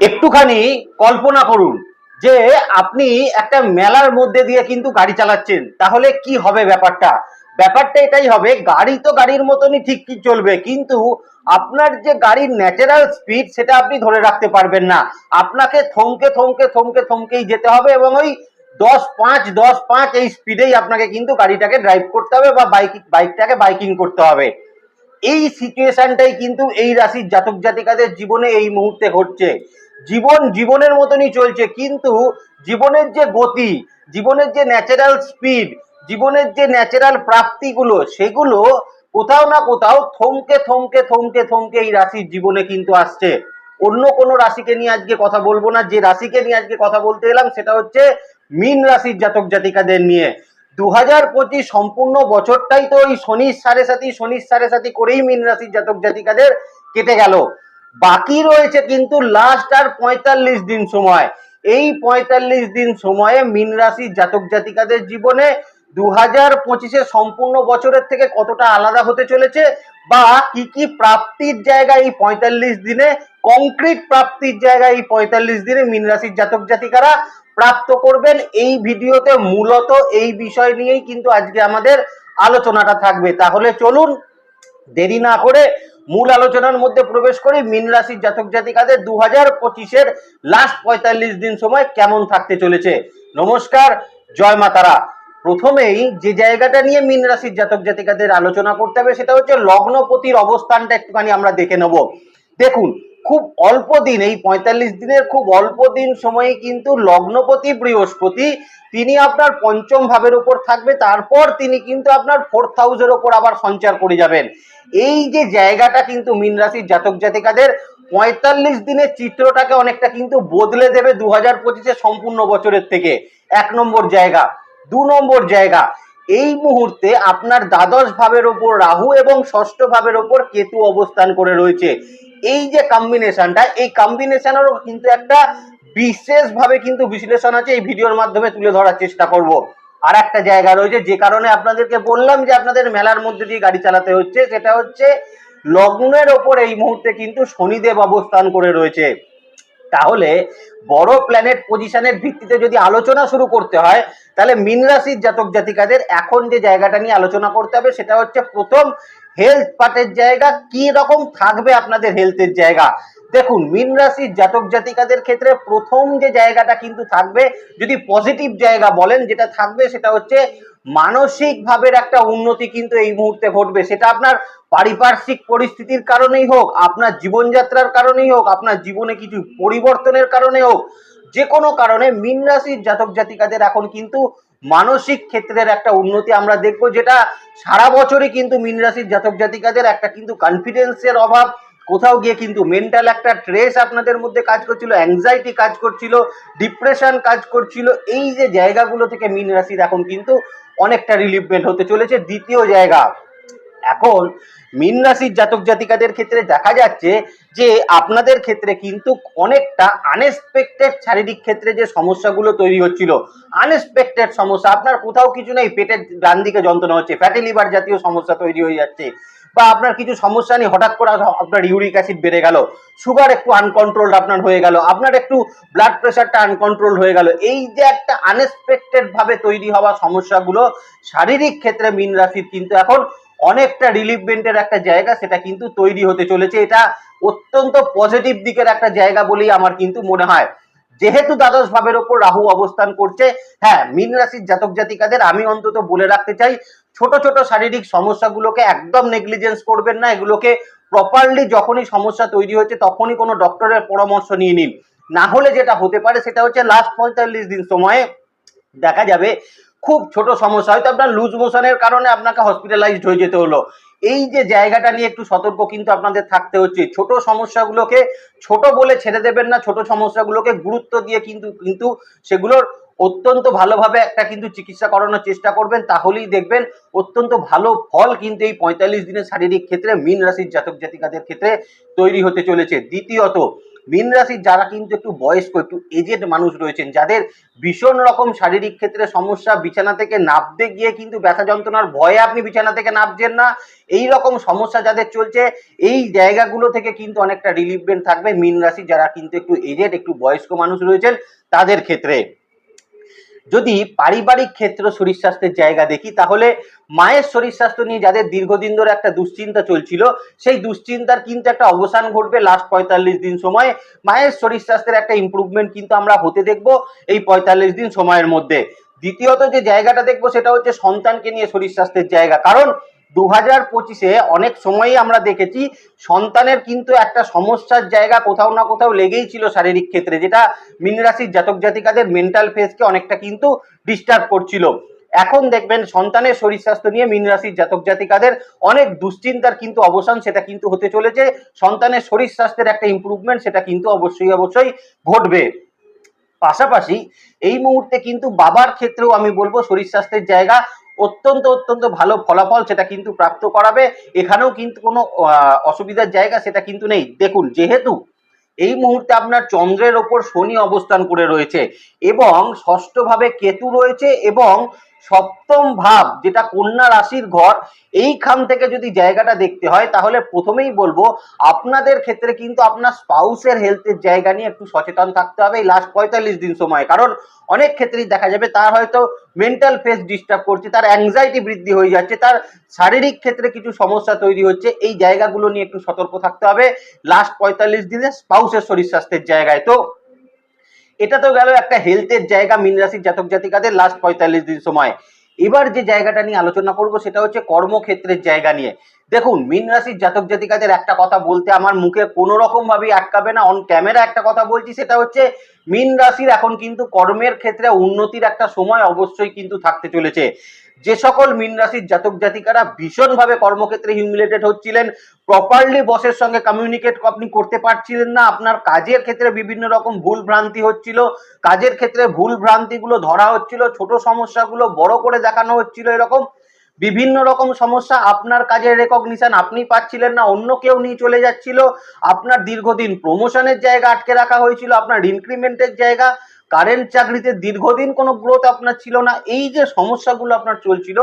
একটুখানি কল্পনা করুন যে আপনি একটা মেলার মধ্যে দিয়ে কিন্তু গাড়ি চালাচ্ছেন। তাহলে কি হবে ব্যাপারটা? ব্যাপারটা এটাই হবে, গাড়ি তো গাড়ির মতনই ঠিক কি চলবে, কিন্তু আপনার যে গাড়ির ন্যাচারাল স্পিড সেটা আপনি ধরে রাখতে পারবেন না। আপনাকে থমকে থমকে থমকে, থমকেই যেতে হবে এবং ওই দশ পাঁচ দশ পাঁচ এই স্পিডেই আপনাকে কিন্তু গাড়িটাকে ড্রাইভ করতে হবে বা বাইক বাইকটাকে বাইকিং করতে হবে। এই সিচুয়েশনটাই কিন্তু এই রাশির জাতক জাতিকাদের জীবনে এই মুহূর্তে ঘটছে। জীবন জীবনের মতনই চলছে, কিন্তু জীবনের যে গতি, জীবনের যে ন্যাচারাল স্পিড জীবনের যে ন্যাচারাল প্রাপ্তিগুলো, সেগুলো কোথাও না কোথাও থমকে থমকে থমকে থমকে এই রাশির জীবনে কিন্তু আসছে। অন্য কোনো রাশিকে নিয়ে আজকে কথা বলব না, যে রাশিকে নিয়ে আজকে কথা বলতে এলাম সেটা হচ্ছে মিন রাশির জাতক জাতিকাদের নিয়ে। দু হাজার পঁচিশ সম্পূর্ণ বছরটাই তো ওই শনির সাড়ে সাথী শনির সাড়ে সাথী করেই মিন রাশির জাতক জাতিকাদের কেটে গেল। বাকি রয়েছে কিন্তু লাস্ট আর পঁয়তাল্লিশ দিন সময়। এই পঁয়তাল্লিশ দিন সময়ে মীন রাশির জাতক জাতিকাদের জীবনে দু হাজার পঁচিশে সম্পূর্ণ বছরের থেকে কতটা আলাদা হতে চলেছে বা কি কি প্রাপ্তির জায়গায় এই পঁয়তাল্লিশ দিনে কংক্রিট প্রাপ্তির জায়গায় এই পঁয়তাল্লিশ দিনে মীন রাশির জাতক জাতিকারা প্রাপ্ত করবেন। এই ভিডিওতে মূলত এই বিষয় নিয়েই কিন্তু আজকে আমাদের আলোচনাটা থাকবে। তাহলে চলুন দেরি না করে মূল আলোচনার মধ্যে প্রবেশ করি, মিন রাশির জাতক জাতিকাদের দু হাজার পঁচিশের লাস্ট পঁয়তাল্লিশ দিন সময় কেমন থাকতে চলেছে? নমস্কার, জয় মাতারা প্রথমেই যে জায়গাটা নিয়ে মিন রাশির জাতক জাতিকাদের আলোচনা করতে হবে সেটা হচ্ছে লগ্নপতির অবস্থানটা একটুখানি আমরা দেখে নেব। দেখুন খুব অল্প দিন, এই পঁয়তাল্লিশ দিনের খুব অল্প দিন সময়ে কিন্তু লগ্নপতি, বৃহস্পতি, তিনি আপনার পঞ্চম ভাবের উপর থাকবে, তারপর তিনি কিন্তু আপনার ফোর্থ হাউসের ওপর আবার সঞ্চার করে যাবেন। এই যে জায়গাটা কিন্তু মীন রাশির জাতক জাতিকাদের, পঁয়তাল্লিশ দিনের চিত্রটাকে অনেকটা কিন্তু বদলে দেবে দু হাজার পঁচিশে সম্পূর্ণ বছরের থেকে। এক নম্বর জায়গা, দু নম্বর জায়গা, এই মুহূর্তে আপনার দ্বাদশ ভাবের ওপর রাহু এবং ষষ্ঠ ভাবের ওপর কেতু অবস্থান করে রয়েছে। এই যে কম্বিনেশনটা এই কম্বিনেশনেরও কিন্তু একটা বিশেষভাবে কিন্তু বিশ্লেষণ আছে, এই ভিডিওর মাধ্যমে তুলে ধরার চেষ্টা করব। আর একটা জায়গা রয়েছে, যে কারণে আপনাদেরকে বললাম যে আপনাদের মেলার মধ্যে দিয়ে গাড়ি চালাতে হচ্ছে, সেটা হচ্ছে লগ্নের ওপর এই মুহূর্তে কিন্তু শনিদেব অবস্থান করে রয়েছে। তাহলে বড় প্ল্যানেট পজিশনের ভিত্তিতে যদি আলোচনা শুরু করতে হয়, তাহলে মীন রাশির জাতক জাতিকাদের এখন যে জায়গাটা নিয়ে আলোচনা করতে হবে, সেটা হচ্ছে প্রথম হেলথ পার্টের জায়গা, কি রকম থাকবে আপনাদের হেলথের জায়গা? দেখুন, মীন রাশির জাতক জাতিকাদের ক্ষেত্রে প্রথম যে জায়গাটা কিন্তু থাকবে, যদি পজিটিভ জায়গা বলেন, যেটা থাকবে সেটা হচ্ছে মানসিক ভাবের একটা উন্নতি কিন্তু এই মুহূর্তে ঘটবে। সেটা আপনার পারিপার্শ্বিক পরিস্থিতির কারণেই হোক, আপনার জীবনযাত্রার কারণেই হোক, আপনার জীবনে কিছু পরিবর্তনের কারণে হোক যে কোনো কারণে মীন রাশির জাতক জাতিকাদের এখন কিন্তু মানসিক ক্ষেত্রের একটা উন্নতি আমরা দেখব, যেটা সারা বছরই কিন্তু মিন রাশির জাতক জাতিকাদের একটা কিন্তু কনফিডেন্সের অভাব। কোথাও গিয়ে কিন্তু মেন্টাল একটা ট্রেস আপনাদের মধ্যে কাজ করছিল অ্যাংজাইটি কাজ করছিল ডিপ্রেশন কাজ করছিল, এই যে জায়গাগুলো থেকে মিন রাশির এখন কিন্তু অনেকটা রিলিফমেন্ট হতে চলেছে। দ্বিতীয় জায়গা এখন মীন রাশির জাতক জাতিকাদের ক্ষেত্রে দেখা যাচ্ছে যে আপনাদের ক্ষেত্রে কিন্তু অনেকটা আনএক্সপেক্টেড শারীরিক ক্ষেত্রে যে সমস্যাগুলো তৈরি হচ্ছিল আনএক্সপেক্টেড সমস্যা, আপনার কোথাও কিছু নেই, পেটের ডান দিকে যন্ত্রণা হচ্ছে ফ্যাটি লিভার জাতীয় সমস্যা তৈরি হয়ে যাচ্ছে, বা আপনার কিছু সমস্যা নেই, হঠাৎ করে আপনার ইউরিক অ্যাসিড বেড়ে গেল সুগার একটু আনকন্ট্রোলড আপনার হয়ে গেল, আপনার একটু ব্লাড প্রেশারটা আনকন্ট্রোল হয়ে গেল, এই যে একটা আনএক্সপেক্টেড ভাবে তৈরি হওয়া সমস্যাগুলো, শারীরিক ক্ষেত্রে মীন রাশির কিন্তু এখন অনেকটা রিলিফমেন্টের একটা জায়গা, সেটা কিন্তু তৈরি হতে চলেছে। এটা অত্যন্ত পজিটিভ দিকের একটা জায়গা বলেই আমার কিন্তু মনে হয়। যেহেতু দ্বাদশ ভাবের ওপর রাহু অবস্থান করছে হ্যাঁ মীন রাশির জাতক জাতিকাদের আমি অন্তত বলে রাখতে চাই, ছোট ছোট শারীরিক সমস্যাগুলোকে একদম নেগলিজেন্স করবেন না। এগুলোকে প্রপারলি যখনই সমস্যা তৈরি হচ্ছে তখনই কোনো ডক্টরের পরামর্শ নিয়ে নিন। না হলে যেটা হতে পারে, সেটা হচ্ছে লাস্ট পঁয়তাল্লিশ দিন সময়ে দেখা যাবে খুব ছোট সমস্যা। হয়তো আপনার লুজ মোশনের কারণে আপনাকে হসপিটালাইজড হয়ে যেতে হলো। এই যে জায়গাটা নিয়ে একটু সতর্ক কিন্তু আপনাদের থাকতে হচ্ছে। ছোট সমস্যাগুলোকে ছোট বলে ছেড়ে দেবেন না, ছোট সমস্যাগুলোকে গুরুত্ব দিয়ে কিন্তু কিন্তু সেগুলোর অত্যন্ত ভালোভাবে একটা কিন্তু চিকিৎসা করানোর চেষ্টা করবেন। তাহলেই দেখবেন অত্যন্ত ভালো ফল কিন্তু এই পঁয়তাল্লিশ দিনের শারীরিক ক্ষেত্রে মীন রাশির জাতক জাতিকাদের ক্ষেত্রে তৈরি হতে চলেছে। দ্বিতীয়ত মীন রাশির যারা কিন্তু একটু বয়স্ক, একটু এজেড মানুষ রয়েছেন, যাদের ভীষণ রকম শারীরিক ক্ষেত্রে সমস্যা, বিছানা থেকে নামতে গিয়ে কিন্তু ব্যথা যন্ত্রণার ভয়ে আপনি বিছানা থেকে নামছেন না। এই রকম সমস্যা যাদের চলছে, এই জায়গাগুলো থেকে কিন্তু অনেকটা রিলিফমেন্ট থাকবে মীন রাশি যারা কিন্তু একটু এজেড একটু বয়স্ক মানুষ রয়েছেন তাদের ক্ষেত্রে। যদি পারিবারিক ক্ষেত্র শরীর স্বাস্থ্যের জায়গা দেখি, তাহলে মায়ের শরীর স্বাস্থ্য নিয়ে যাদের দীর্ঘদিন ধরে একটা দুশ্চিন্তা চলছিল, সেই দুশ্চিন্তার কিন্তু একটা অবসান ঘটবে লাস্ট পঁয়তাল্লিশ দিন সময়ে। মায়ের শরীর স্বাস্থ্যের একটা ইম্প্রুভমেন্ট কিন্তু আমরা হতে দেখব এই পঁয়তাল্লিশ দিন সময়ের মধ্যে। দ্বিতীয়ত যে জায়গাটা দেখব, সেটা হচ্ছে সন্তানকে নিয়ে শরীর স্বাস্থ্যের জায়গা। কারণ দু হাজার পঁচিশে অনেক সময়ই আমরা দেখেছি সন্তানের কিন্তু একটা সমস্যার জায়গা কোথাও না কোথাও লেগেই ছিল শারীরিক ক্ষেত্রে, যেটা মীন রাশির জাতক জাতিকাদের মেন্টাল ফেসকে অনেকটা কিন্তু ডিস্টার্ব করছিল। এখন দেখবেন সন্তানের শরীর স্বাস্থ্য নিয়ে মীন রাশির জাতক জাতিকাদের অনেক দুশ্চিন্তার কিন্তু অবসান সেটা কিন্তু হতে চলেছে। সন্তানের শরীর স্বাস্থ্যের একটা ইমপ্রুভমেন্ট সেটা কিন্তু অবশ্যই অবশ্যই ঘটবে। পাশাপাশি এই মুহূর্তে কিন্তু বাবার ক্ষেত্রেও আমি বলব শরীর স্বাস্থ্যের জায়গা অত্যন্ত অত্যন্ত ভালো ফলাফল সেটা কিন্তু প্রাপ্ত করাবে। এখানেও কিন্তু কোনো অসুবিধার জায়গা সেটা কিন্তু নেই। দেখুন, যেহেতু এই মুহূর্তে আপনার চন্দ্রের ওপর শনি অবস্থান করে রয়েছে এবং ষষ্ঠভাবে কেতু রয়েছে এবং সপ্তম ভাব, যেটা কন্যা রাশির ঘর, এইখান থেকে যদি জায়গাটা দেখতে হয়, তাহলে প্রথমেই বলব, আপনাদের ক্ষেত্রে কিন্তু আপনার স্পাউসের হেলথের জায়গা নিয়ে একটু সচেতন থাকতে হবে এই লাস্ট পঁয়তাল্লিশ দিন সময়। কারণ অনেক ক্ষেত্রেই দেখা যাবে, তার হয়তো মেন্টাল ফেস ডিস্টার্ব করছে, তার অ্যাংজাইটি বৃদ্ধি হয়ে যাচ্ছে, তার শারীরিক ক্ষেত্রে কিছু সমস্যা তৈরি হচ্ছে, এই জায়গাগুলো নিয়ে একটু সতর্ক থাকতে হবে। লাস্ট পঁয়তাল্লিশ দিনে স্পাউসের শরীর স্বাস্থ্যের জায়গায়। তো এটা তো গেল একটা হেলথের জায়গা মীন রাশির জাতক জাতিকাদের লাস্ট পঁয়তাল্লিশ দিন সময়। এবার যে জায়গাটা নিয়ে আলোচনা করব সেটা হচ্ছে কর্মক্ষেত্রের জায়গা নিয়ে। দেখুন, মীন রাশির জাতক জাতিকাদের একটা কথা বলতে আমার মুখে কোনো রকম আটকাবে না। অন ক্যামেরা একটা কথা বলছি, সেটা হচ্ছে মিন রাশির এখন কিন্তু কর্মের ক্ষেত্রে উন্নতির একটা সময় অবশ্যই কিন্তু থাকতে চলেছে। যে সকল মীন রাশির জাতক জাতিকারা ভীষণভাবে কর্মক্ষেত্রে হিউমিলেটেড হচ্ছিলেন প্রপারলি বসের সঙ্গে কমিউনিকেট আপনি করতে পারছিলেন না, আপনার কাজের ক্ষেত্রে বিভিন্ন রকম ভুল ভ্রান্তি হচ্ছিল, কাজের ক্ষেত্রে ভুল ভ্রান্তিগুলো ধরা হচ্ছিল, ছোট সমস্যাগুলো বড় করে দেখানো হচ্ছিল এরকম। বিভিন্ন রকম সমস্যা আপনার কাজের রেকগনিশন আপনি পাচ্ছিলেন না, অন্য কেউ নিয়ে চলে যাচ্ছিল। আপনার দীর্ঘদিন প্রমোশনের জায়গা আটকে রাখা হয়েছিল, আপনার ইনক্রিমেন্টের জায়গা কারেন্ট চাকরিতে দীর্ঘদিন কোনো গ্রোথ আপনার ছিল না, এই যে সমস্যাগুলো আপনার চলছিল,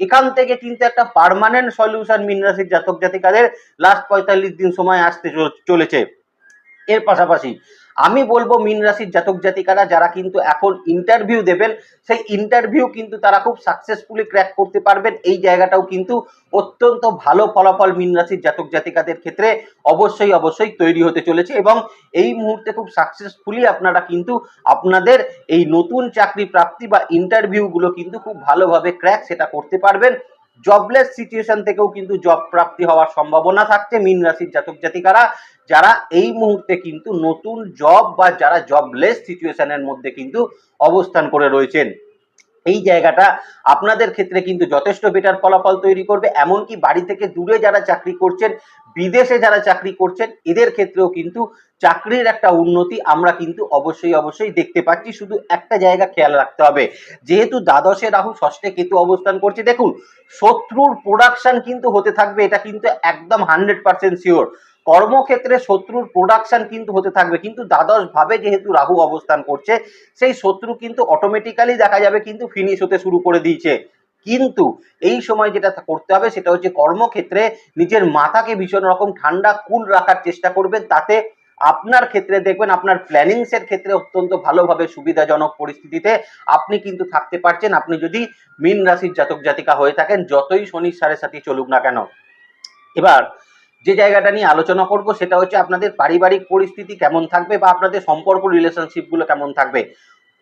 এখান থেকে কিন্তু একটা পারমানেন্ট সলিউশন মিন রাশির জাতক জাতিকাদের লাস্ট পঁয়তাল্লিশ দিন সময় আসতে চল- চলেছে। এর পাশাপাশি আমি বলব মিন রাশির জাতক জাতিকারা যারা কিন্তু এখন ইন্টারভিউ দেবেন, সেই ইন্টারভিউ কিন্তু তারা খুব সাকসেসফুলি ক্র্যাক করতে পারবেন। এই জায়গাটাও কিন্তু অত্যন্ত ভালো ফলাফল মিন রাশির জাতক জাতিকাদের ক্ষেত্রে অবশ্যই অবশ্যই তৈরি হতে চলেছে এবং এই মুহূর্তে খুব সাকসেসফুলি আপনারা কিন্তু আপনাদের এই নতুন চাকরি প্রাপ্তি বা ইন্টারভিউগুলো কিন্তু খুব ভালোভাবে ক্র্যাক সেটা করতে পারবেন। জবলেস সিচুয়েশন থেকেও কিন্তু জব প্রাপ্তি হওয়ার সম্ভাবনা থাকছে মিন রাশির জাতক জাতিকারা, যারা এই মুহূর্তে কিন্তু নতুন জব বা যারা জবলেস সিচুয়েশনের মধ্যে কিন্তু অবস্থান করে রয়েছেন। এই জায়গাটা আপনাদের ক্ষেত্রে কিন্তু যথেষ্ট বেটার ফলাফল তৈরি করবে। এমনকি বাড়ি থেকে দূরে যারা চাকরি করছেন, বিদেশে যারা চাকরি করছেন, এদের ক্ষেত্রেও কিন্তু চাকরির একটা উন্নতি আমরা কিন্তু অবশ্যই অবশ্যই দেখতে পাচ্ছি। শুধু একটা জায়গা খেয়াল রাখতে হবে, যেহেতু দ্বাদশে রাহু ষষ্ঠে কেতু অবস্থান করছে। দেখুন, শত্রুর প্রোডাকশন কিন্তু হতে থাকবে, এটা কিন্তু একদম হান্ড্রেড পার্সেন্ট শিওর কর্মক্ষেত্রে শত্রুর প্রোডাকশন কিন্তু হতে থাকবে। কিন্তু দ্বাদশ ভাবে যেহেতু রাহু অবস্থান করছে, সেই শত্রু কিন্তু অটোমেটিক্যালি দেখা যাবে কিন্তু ফিনিশ হতে শুরু করে দিয়েছে। কিন্তু এই সময় যেটা করতে হবে সেটা হচ্ছে কর্মক্ষেত্রে নিজের মাথাকে ভীষণ রকম ঠান্ডা কুল রাখার চেষ্টা করবেন। তাতে আপনার ক্ষেত্রে দেখবেন, আপনার প্ল্যানিংস এর ক্ষেত্রে অত্যন্ত ভালোভাবে সুবিধাজনক পরিস্থিতিতে আপনি কিন্তু থাকতে পারছেন। আপনি যদি মীন রাশির জাতক জাতিকা হয়ে থাকেন, যতই শনির সাড়ে সাথে চলুক না কেন। এবার যে জায়গাটা নিয়ে আলোচনা করব, সেটা হচ্ছে আপনাদের পারিবারিক পরিস্থিতি কেমন থাকবে বা আপনাদের সম্পর্ক রিলেশনশিপগুলো কেমন থাকবে।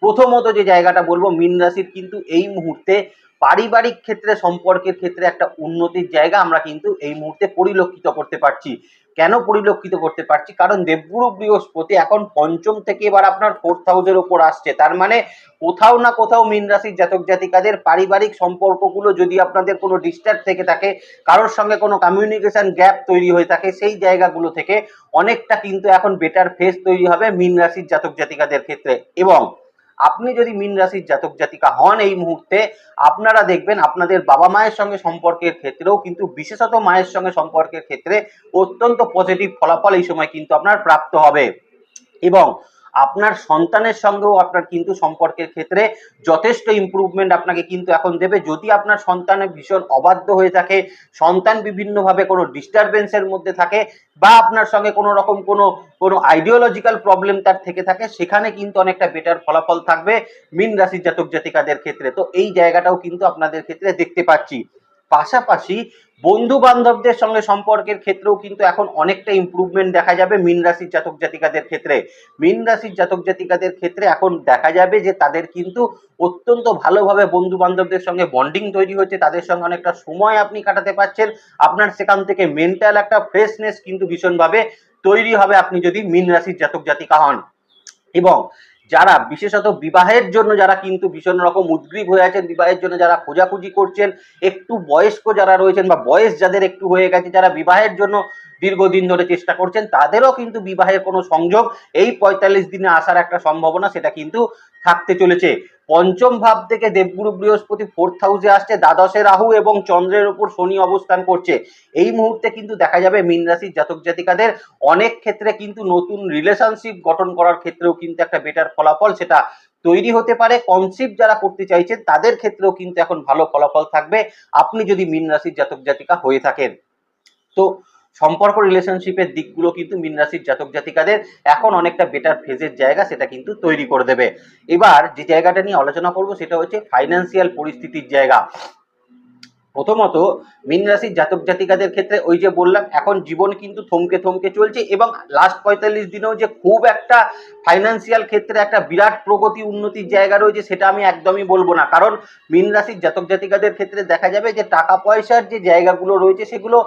প্রথমত যে জায়গাটা বলব, মিন রাশির কিন্তু এই মুহূর্তে পারিবারিক ক্ষেত্রে, সম্পর্কের ক্ষেত্রে একটা উন্নতির জায়গা আমরা কিন্তু এই মুহূর্তে পরিলক্ষিত করতে পারছি। কেন পরিলক্ষিত করতে পারছি? কারণ দেবগুরু বৃহস্পতি এখন পঞ্চম থেকে এবার আপনার ফোর্থ হাউসের ওপর আসছে। তার মানে কোথাও না কোথাও মীন রাশির জাতক জাতিকাদের পারিবারিক সম্পর্কগুলো যদি আপনাদের কোনো ডিস্টার্ব থেকে থাকে, কারোর সঙ্গে কোনো কমিউনিকেশন গ্যাপ তৈরি হয়ে থাকে, সেই জায়গাগুলো থেকে অনেকটা কিন্তু এখন বেটার ফেস তৈরি হবে মীন রাশির জাতক জাতিকাদের ক্ষেত্রে। এবং আপনি যদি মিন রাশির জাতক জাতিকা হন এই মুহূর্তে, আপনারা দেখবেন আপনাদের বাবা মায়ের সঙ্গে সম্পর্কের ক্ষেত্রেও কিন্তু বিশেষত মায়ের সঙ্গে সম্পর্কের ক্ষেত্রে অত্যন্ত পজিটিভ ফলাফল এই সময় কিন্তু আপনার প্রাপ্ত হবে। এবং আপনার সন্তানের সঙ্গেও আপনার কিন্তু সম্পর্কের ক্ষেত্রে যথেষ্ট ইমপ্রুভমেন্ট আপনাকে কিন্তু এখন দেবে। যদি আপনার সন্তানের ভীষণ অবাধ্য হয়ে থাকে, সন্তান বিভিন্নভাবে কোনো ডিস্টারবেন্সের মধ্যে থাকে বা আপনার সঙ্গে কোনো রকম কোনো কোনো আইডিওলজিক্যাল প্রবলেম তার থেকে থাকে, সেখানে কিন্তু অনেকটা বেটার ফলাফল থাকবে মিন রাশির জাতক জাতিকাদের ক্ষেত্রে। তো এই জায়গাটাও কিন্তু আপনাদের ক্ষেত্রে দেখতে পাচ্ছি। পাশাপাশি বন্ধু বান্ধবদের সঙ্গে সম্পর্কের ক্ষেত্রেও কিন্তু এখন অনেকটা ইমপ্রুভমেন্ট দেখা যাবে মিন রাশির জাতক জাতিকাদের ক্ষেত্রে। মিন রাশির জাতক জাতিকাদের ক্ষেত্রে এখন দেখা যাবে যে তাদের কিন্তু অত্যন্ত ভালোভাবে বন্ধু বান্ধবদের সঙ্গে বন্ডিং তৈরি হচ্ছে, তাদের সঙ্গে অনেকটা সময় আপনি কাটাতে পারছেন। আপনার সেখান থেকে মেন্টাল একটা ফ্রেশনেস কিন্তু ভীষণভাবে তৈরি হবে আপনি যদি মিন রাশির জাতক জাতিকা হন। এবং যারা, বিশেষত বিবাহের জন্য যারা কিন্তু ভীষণ রকম উদ্গ্রীব হয়ে আছেন, বিবাহের জন্য যারা খোঁজাখুঁজি করছেন, একটু বয়স্ক যারা রয়েছেন বা বয়স যাদের একটু হয়ে গেছে, যারা বিবাহের জন্য দীর্ঘদিন ধরে চেষ্টা করছেন, তাদেরও কিন্তু বিবাহের কোনো সংযোগ এই পঁয়তাল্লিশ দিনে আসার একটা সম্ভাবনা সেটা কিন্তু থাকতে চলেছে। পঞ্চম ভাব থেকে দেবগুরু বৃহস্পতি ফোর্থ হাউসে আসছে, দ্বাদশে রাহু এবং চন্দ্রের উপর শনি অবস্থান করছে। এই মুহূর্তে কিন্তু দেখা যাবে মীন রাশির জাতক জাতিকাদের অনেক ক্ষেত্রে কিন্তু নতুন রিলেশনশিপ গঠন করার ক্ষেত্রেও কিন্তু একটা বেটার ফলাফল সেটা তৈরি হতে পারে। কনসিপ্ট যারা করতে চাইছেন, তাদের ক্ষেত্রেও কিন্তু এখন ভালো ফলাফল থাকবে। আপনি যদি মীন রাশির জাতক জাতিকা হয়ে থাকেন। তো সম্পর্ক রিলেশনশিপের দিকগুলো কিন্তু মীন রাশির জাতক জাতিকাদের এখন অনেকটা বেটার ফেজের জায়গা সেটা কিন্তু তৈরি করে দেবে। এবার যে জায়গাটা নিয়ে আলোচনা করব সেটা হচ্ছে ফাইন্যান্সিয়াল পরিস্থিতির জায়গা। প্রথমত মীন রাশির জাতক জাতিকাদের ক্ষেত্রে ওই যে বললাম, এখন জীবন কিন্তু থমকে থমকে চলছে এবং লাস্ট পঁয়তাল্লিশ দিনেও যে খুব একটা ফাইন্যান্সিয়াল ক্ষেত্রে একটা বিরাট প্রগতি উন্নতির জায়গা রয়েছে সেটা আমি একদমই বলব না। কারণ মীন রাশির জাতক জাতিকাদের ক্ষেত্রে দেখা যাবে যে টাকা পয়সার যে জায়গাগুলো রয়েছে সেগুলো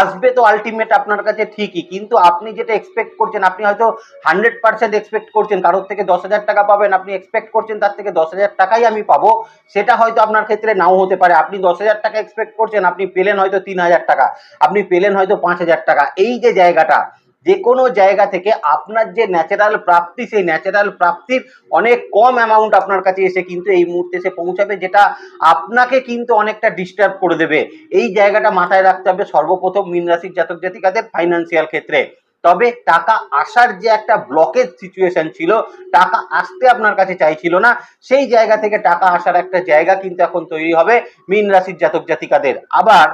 আসবে তো আলটিমেট আপনার কাছে ঠিকই। কিন্তু আপনি যেটা এক্সপেক্ট করছেন, আপনি হয়তো হান্ড্রেড পার্সেন্ট এক্সপেক্ট করছেন, কারোর থেকে দশ হাজার টাকা পাবেন, আপনি এক্সপেক্ট করছেন তার থেকে দশ হাজার টাকাই আমি পাবো, সেটা হয়তো আপনার ক্ষেত্রে নাও হতে পারে। আপনি দশ হাজার টাকা এক্সপেক্ট করছেন, আপনি পেলেন হয়তো তিন হাজার টাকা, আপনি পেলেন হয়তো পাঁচ হাজার টাকা। এই যে জায়গাটা, যে কোনো জায়গা থেকে আপনার যে ন্যাচারাল প্রাপ্তি, সেই ন্যাচারাল প্রাপ্তির অনেক কম অ্যামাউন্ট আপনার কাছে এসে কিন্তু এই মুহূর্তে এসে পৌঁছাবে, যেটা আপনাকে কিন্তু অনেকটা ডিস্টার্ব করে দেবে। এই জায়গাটা মাথায় রাখতে হবে সর্বপ্রথম মিনরাশির জাতক জাতিকাদের ফাইন্যান্সিয়াল ক্ষেত্রে। তবে টাকা আসার যে একটা ব্লকেজ সিচুয়েশন ছিল, টাকা আসতে আপনার কাছে চাইছিল না, সেই জায়গা থেকে টাকা আসার একটা জায়গা কিন্তু এখন তৈরি হবে মিন রাশির জাতক জাতিকাদের। আবার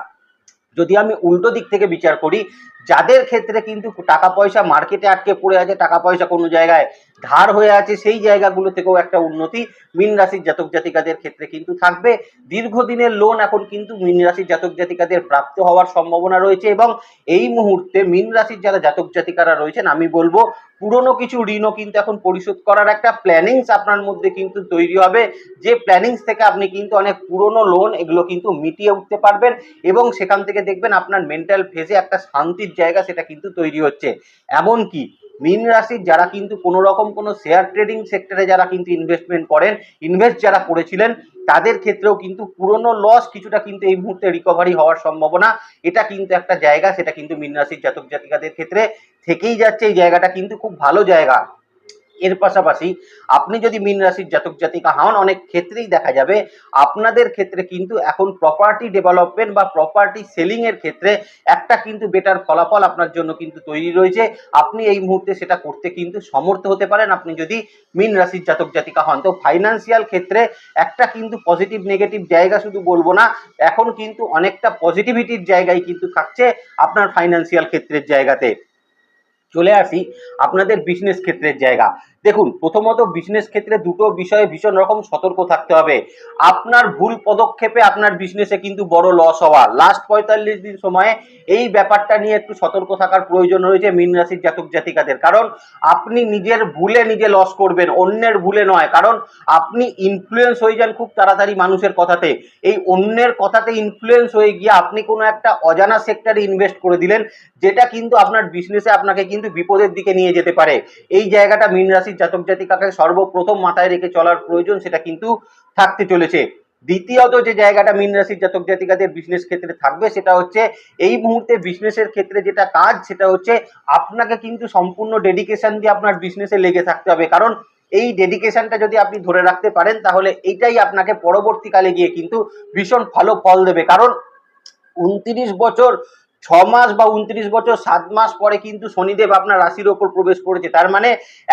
যদি আমি উল্টো দিক থেকে বিচার করি, যাদের ক্ষেত্রে কিন্তু টাকা পয়সা মার্কেটে আটকে পড়ে আছে, টাকা পয়সা কোনো জায়গায় ধার হয়ে আছে সেই জায়গাগুলো থেকেও একটা উন্নতি। মীন রাশির জাতক জাতিকাদের ক্ষেত্রে কিন্তু থাকবে। দীর্ঘদিনের লোন এখন কিন্তু মীন রাশির জাতক জাতিকাদের প্রাপ্ত হওয়ার সম্ভাবনা রয়েছে এবং এই মুহূর্তে মীন রাশির যারা জাতক জাতিকারা রয়েছেন, আমি বলব পুরনো কিছু ঋণও কিন্তু এখন পরিশোধ করার একটা প্ল্যানিংস আপনার মধ্যে কিন্তু তৈরি হবে। যে প্ল্যানিংস থেকে আপনি কিন্তু অনেক পুরনো লোন এগুলো কিন্তু মিটিয়ে উঠতে পারবেন এবং সেখান থেকে দেখবেন আপনার মেন্টাল ফেজে একটা শান্তির জায়গা সেটা কিন্তু তৈরি হচ্ছে। এমনকি মীন রাশির যারা কিন্তু কোনো রকম কোনো শেয়ার ট্রেডিং সেক্টরে যারা কিন্তু ইনভেস্টমেন্ট করেন ইনভেস্ট যারা করেছিলেন, তাদের ক্ষেত্রেও কিন্তু পুরনো লস কিছুটা কিন্তু এই মুহূর্তে রিকভারি হওয়ার সম্ভাবনা। এটা কিন্তু একটা জায়গা, সেটা কিন্তু মিন রাশির জাতক জাতিকাদের ক্ষেত্রে থেকেই যাচ্ছে। এই জায়গাটা কিন্তু খুব ভালো জায়গা। এর পাশাপাশি আপনি যদি মীন রাশির জাতক জাতিকা হন, অনেক ক্ষেত্রেই দেখা যাবে আপনাদের ক্ষেত্রে কিন্তু এখন প্রপার্টি ডেভেলপমেন্ট বা প্রপার্টি সেলিং এর ক্ষেত্রে একটা কিন্তু বেটার ফলাফল আপনার জন্য কিন্তু তৈরি রয়েছে। আপনি এই মুহূর্তে সেটা করতে কিন্তু সমর্থ হতে পারেন। আপনি যদি মীন রাশির জাতক জাতিকা হন, তো ফাইন্যান্সিয়াল ক্ষেত্রে একটা কিন্তু পজিটিভ নেগেটিভ জায়গা শুধু বলব না, এখন কিন্তু অনেকটা পজিটিভিটির জায়গায় কিন্তু থাকছে আপনার ফাইন্যান্সিয়াল ক্ষেত্রের জায়গাতে। চলে আসি আপনাদের বিজনেস ক্ষেত্রের জায়গা। দেখুন, প্রথমত বিজনেস ক্ষেত্রে দুটো বিষয়ে ভীষণ রকম সতর্ক থাকতে হবে। আপনার ভুল পদক্ষেপে আপনার বিজনেসে কিন্তু বড় লস হওয়া। লাস্ট পঁয়তাল্লিশ দিন সময়ে এই ব্যাপারটা নিয়ে একটু সতর্ক থাকার প্রয়োজন রয়েছে মীন রাশির জাতক জাতিকাদের। কারণ আপনি নিজের ভুলে নিজে লস করবেন, অন্যের ভুলে নয়। কারণ আপনি ইনফ্লুয়েন্স হয়ে যান খুব তাড়াতাড়ি মানুষের কথাতে। এই অন্যের কথাতে ইনফ্লুয়েন্স হয়ে গিয়ে আপনি কোনো একটা অজানা সেক্টরে ইনভেস্ট করে দিলেন, যেটা কিন্তু আপনার বিজনেসে আপনাকে কিন্তু বিপদের দিকে নিয়ে যেতে পারে। এই জায়গাটা মীন রাশির জাতক জাতিকাকে সর্বপ্রথম মাথায় রেখে চলার প্রয়োজন সেটা কিন্তু থাকতে চলেছে। দ্বিতীয়ত যে জায়গাটা মীন রাশির জাতক জাতিকাদের বিজনেস ক্ষেত্রে থাকবে সেটা হচ্ছে এই মুহূর্তে বিজনেসের ক্ষেত্রে যেটা কাজ সেটা হচ্ছে আপনাকে কিন্তু সম্পূর্ণ ডেডিকেশন দিয়ে আপনার বিজনেসে লেগে থাকতে হবে। কারণ এই ডেডিকেশনটা যদি আপনি ধরে রাখতে পারেন তাহলে এইটাই আপনাকে পরবর্তীকালে গিয়ে কিন্তু ভীষণ ভালো ফল দেবে। কারণ উনত্রিশ বছর ছ মাস বা উনত্রিশ বছর, সাত মাস পরে কিন্তু শনিদেব আপনার রাশির ওপর প্রবেশ করেছে। তার মানে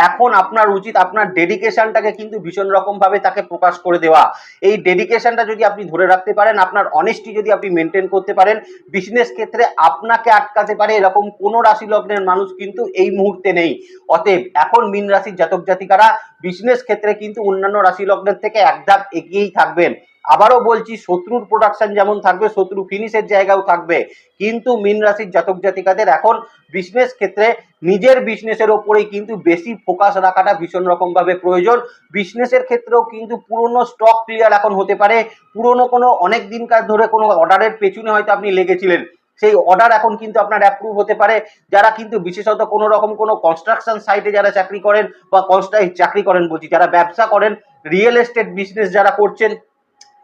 এখন আপনার উচিত আপনার ডেডিকেশনটাকে কিন্তু ভীষণ রকম ভাবে তাকে প্রকাশ করে দেওয়া। এই ডেডিকেশনটা যদি আপনি ধরে রাখতে পারেন, আপনার অনেস্টি যদি আপনি মেনটেন করতে পারেন বিজনেস ক্ষেত্রে আপনাকে আটকাতে পারে এরকম কোন রাশি লগ্নের মানুষ কিন্তু এই মুহূর্তে নেই। অতএব এখন মীন রাশির জাতক জাতিকারা বিজনেস ক্ষেত্রে কিন্তু অন্যান্য রাশি লগ্নের থেকে এক ধাপ এগিয়েই থাকবেন। আবারও বলছি, শত্রুর প্রোডাকশন যেমন থাকবে, শত্রু ফিনিশের জায়গাও থাকবে। কিন্তু মিন রাশির জাতক জাতিকাদের এখন বিজনেস ক্ষেত্রে নিজের বিজনেসের ওপরেই কিন্তু বেশি ফোকাস রাখাটা ভীষণ রকমভাবে প্রয়োজন। বিজনেসের ক্ষেত্রেও কিন্তু পুরনো স্টক ক্লিয়ার এখন হতে পারে। পুরনো কোনো অনেক দিনকার ধরে কোনো অর্ডারের পেছনে হয়তো আপনি লেগেছিলেন। সেই অর্ডার এখন কিন্তু আপনার অ্যাপ্রুভ হতে পারে। যারা কিন্তু বিশেষত কোনো রকম কোনো কনস্ট্রাকশন সাইটে যারা চাকরি করেন বা কনস্ট্রাই চাকরি করেন বলছি, যারা ব্যবসা করেন রিয়েল এস্টেট বিজনেস যারা করছেন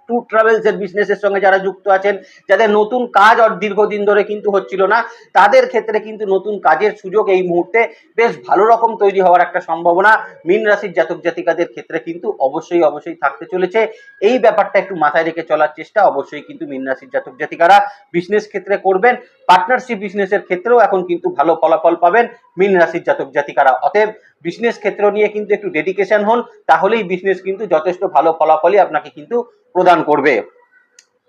ট্যুর ট্রাভেলস এর বিজনেসের সঙ্গে যারা যুক্ত আছেন, যাদের নতুন কাজ আর দীর্ঘদিন ধরে কিন্তু হচ্ছিল না, তাদের ক্ষেত্রে কিন্তু নতুন কাজের সুযোগ এই মুহূর্তে বেশ ভালো রকম তৈরি হওয়ার একটা সম্ভাবনা মীন রাশির জাতক জাতিকাদের ক্ষেত্রে কিন্তু অবশ্যই অবশ্যই থাকতে চলেছে। এই ব্যাপারটা একটু মাথায় রেখে চলার চেষ্টা অবশ্যই কিন্তু মীন রাশির জাতক জাতিকারা বিজনেস ক্ষেত্রে করবেন। পার্টনারশিপ বিজনেসের ক্ষেত্রেও এখন কিন্তু ভালো ফলাফল পাবেন মীন রাশির জাতক জাতিকারা। অতএব বিজনেস ক্ষেত্র নিয়ে কিন্তু একটু ডেডিকেশন হন, তাহলেই বিজনেস কিন্তু যথেষ্ট ভালো ফলাফলই আপনাকে কিন্তু প্রদান করবে।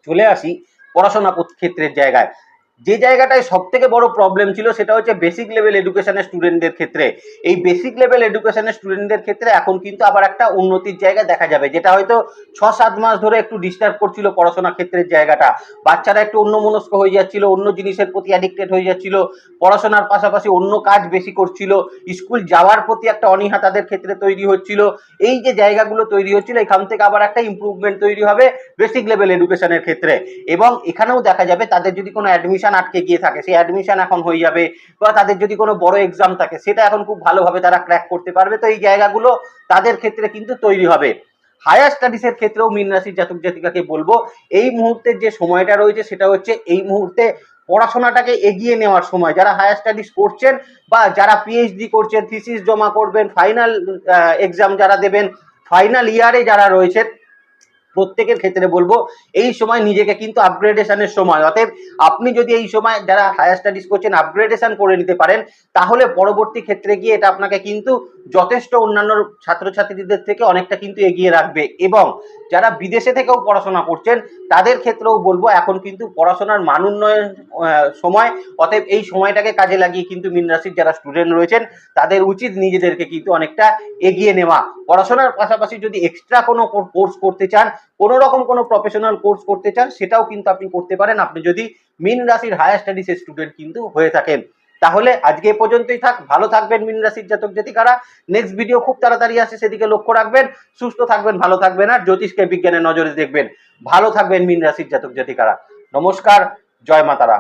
চলে আসি পড়াশোনা ক্ষেত্রের জায়গায়। যে জায়গাটায় সব থেকে বড় প্রবলেম ছিল সেটা হচ্ছে বেসিক লেভেল এডুকেশনের স্টুডেন্টদের ক্ষেত্রে। এই বেসিক লেভেল এডুকেশনের স্টুডেন্টদের ক্ষেত্রে এখন কিন্তু আবার একটা উন্নতির জায়গা দেখা যাবে, যেটা হয়তো ছ সাত মাস ধরে একটু ডিস্টার্ব করছিল পড়াশোনা ক্ষেত্রের জায়গাটা। বাচ্চারা একটু অন্য মনস্ক হয়ে যাচ্ছিল, অন্য জিনিসের প্রতি অ্যাডিক্টেড হয়ে যাচ্ছিল, পড়াশোনার পাশাপাশি অন্য কাজ বেশি করছিল স্কুল যাওয়ার প্রতি একটা অনীহা তাদের ক্ষেত্রে তৈরি হচ্ছিল। এই যে জায়গাগুলো তৈরি হচ্ছিল, এখান থেকে আবার একটা ইমপ্রুভমেন্ট তৈরি হবে বেসিক লেভেল এডুকেশনের ক্ষেত্রে। এবং এখানেও দেখা যাবে তাদের যদি কোনো অ্যাডমিশন আটকে গিয়ে থাকে, সেই অ্যাডমিশন এখন হয়ে যাবে বা তাদের যদি কোনো বড় এক্সাম থাকে, সেটা এখন খুব ভালোভাবে তারা ক্র্যাক করতে পারবে। তো এই জায়গাগুলো তাদের ক্ষেত্রে কিন্তু তৈরি হবে। হায়ার স্টাডিজের ক্ষেত্রেও মীন রাশির জাতক জাতিকাকে বলব, এই মুহূর্তের যে সময়টা রয়েছে সেটা হচ্ছে এই মুহূর্তে পড়াশোনাটাকে এগিয়ে নেওয়ার সময়। যারা হায়ার স্টাডিজ করছেন বা যারা পিএইচডি করছেন থিসিস জমা করবেন ফাইনাল এক্সাম যারা দেবেন ফাইনাল ইয়ারে যারা রয়েছেন প্রত্যেকের ক্ষেত্রে বলব, এই সময় নিজেকে কিন্তু আপগ্রেডেশনের সময়। অতএব আপনি যদি এই সময় যারা হায়ার স্টাডিজ করছেন আপগ্রেডেশন করে নিতে পারেন, তাহলে পরবর্তী ক্ষেত্রে গিয়ে এটা আপনাকে কিন্তু যথেষ্ট অন্যান্য ছাত্রছাত্রীদের থেকে অনেকটা কিন্তু এগিয়ে রাখবে। এবং যারা বিদেশে থেকেও পড়াশোনা করছেন, তাদের ক্ষেত্রেও বলব, এখন কিন্তু পড়াশোনার মান উন্নয়ন সময়, অতএব এই সময়টাকে কাজে লাগিয়ে কিন্তু মিন রাশির যারা স্টুডেন্ট রয়েছেন, তাদের উচিত নিজেদেরকে কিন্তু অনেকটা এগিয়ে নেওয়া। পড়াশোনার পাশাপাশি যদি এক্সট্রা কোনো কোর্স করতে চান কোনো রকম কোনো প্রফেশনাল কোর্স করতে চান, সেটাও কিন্তু আপনি করতে পারেন। আপনি যদি মিন রাশির হায়ার স্টাডিজের স্টুডেন্ট কিন্তু হয়ে থাকেন। তাহলে আজকে এ পর্যন্তই থাক। ভালো থাকবেন মিন রাশির জাতক জাতিকারা। নেক্সট ভিডিও খুব তাড়াতাড়ি আসে সেদিকে লক্ষ্য রাখবেন। সুস্থ থাকবেন, ভালো থাকবেন আর জ্যোতিষকে বিজ্ঞানের নজরে দেখবেন। ভালো থাকবেন মিন রাশির জাতক জাতিকারা। নমস্কার, জয় মাতারা।